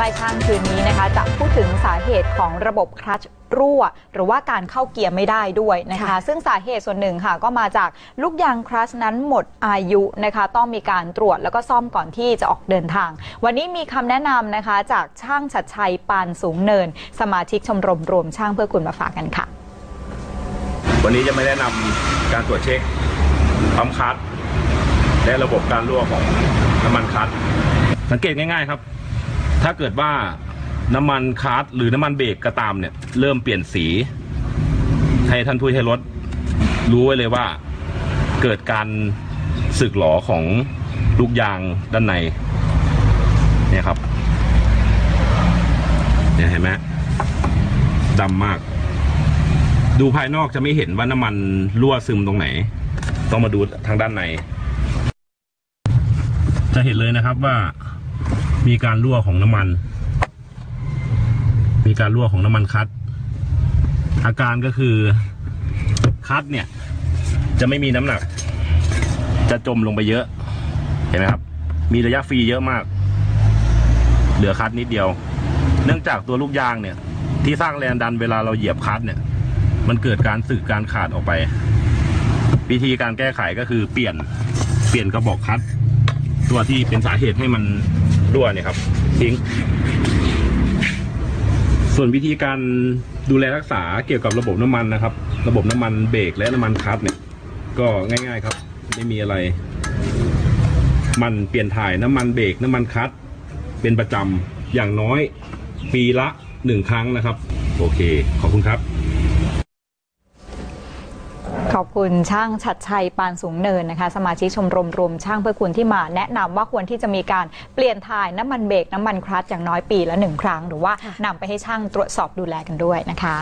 ต้ข้างคืนนี้นะคะ จะพูดถึงสาเหตุของระบบคลัตช์รั่ว หรือว่าการเข้าเกียร์ไม่ได้ด้วยนะคะค่ะซึ่งสาเหตุส่วนหนึ่งค่ะ ก็มาจากลูกยางคลัตช์นั้นหมดอายุนะคะ ต้องมีการตรวจแล้วก็ซ่อมก่อนที่จะออกเดินทาง วันนี้มีคำแนะนำนะคะ จากช่างชัดชัยปานสูงเนิน สมาชิกชมรมรวมช่างเพื่อคุณมาฝากกันค่ะ วันนี้จะไม่แนะนำการตรวจเช็คปั๊มคัดและระบบการรั่วของน้ำมันคัดสังเกตง่ายๆครับ ถ้าเกิดว่าน้ำมันคัดหรือน้ำมันเบรกก็ตามเนี่ย เริ่มเปลี่ยนสี ให้ท่านผู้ใช้รถรู้ไว้เลยว่า เกิดการสึกหลอของลูกยางด้านในเนี่ยครับเนี่ยเห็นไหมดำมาก ดูภายนอกจะไม่เห็นว่าน้ำมันรั่วซึมตรงไหน ต้องมาดูทางด้านใน จะเห็นเลยนะครับว่า มีการรั่วของน้ำมัน มีการรั่วของน้ำมันคัด อาการก็คือคัดเนี่ย จะไม่มีน้ำหนัก จะจมลงไปเยอะ เห็นไหมครับ มีระยะฟรีเยอะมาก เหลือคัดนิดเดียว เนื่องจากตัวลูกยางเนี่ย ที่สร้างแรงดันเวลาเราเหยียบคัดเนี่ย มันเกิดการสึกการขาดออกไป วิธีการแก้ไขก็คือเปลี่ยนเปลี่ยนกระบอกคัด ตัวที่เป็นสาเหตุให้มัน รั่วเนี่ยครับทิ้ง ส่วนวิธีการดูแลรักษาเกี่ยวกับระบบน้ำมันนะครับ ระบบน้ำมันเบรกและน้ำมันคัดเนี่ย ก็ง่าย ๆครับ ไม่มีอะไร มันเปลี่ยนถ่ายน้ำมันเบรกน้ำมันคัดเป็นประจำอย่างน้อยปีละหนึ่งครั้งนะครับ โอเค ขอบคุณครับ อบคุณช่างชัดชัยปานสูงเนินนะคะ สมาชิกชมรมรวมช่างเพื่อคุณที่มาแนะนำว่าควรที่จะมีการเปลี่ยนถ่ายน้ำมันเบรกน้ำมันคลัตช์อย่างน้อยปีละหนึ่งครั้ง หรือว่าค่ะนำไปให้ช่างตรวจสอบดูแลกันด้วยนะคะ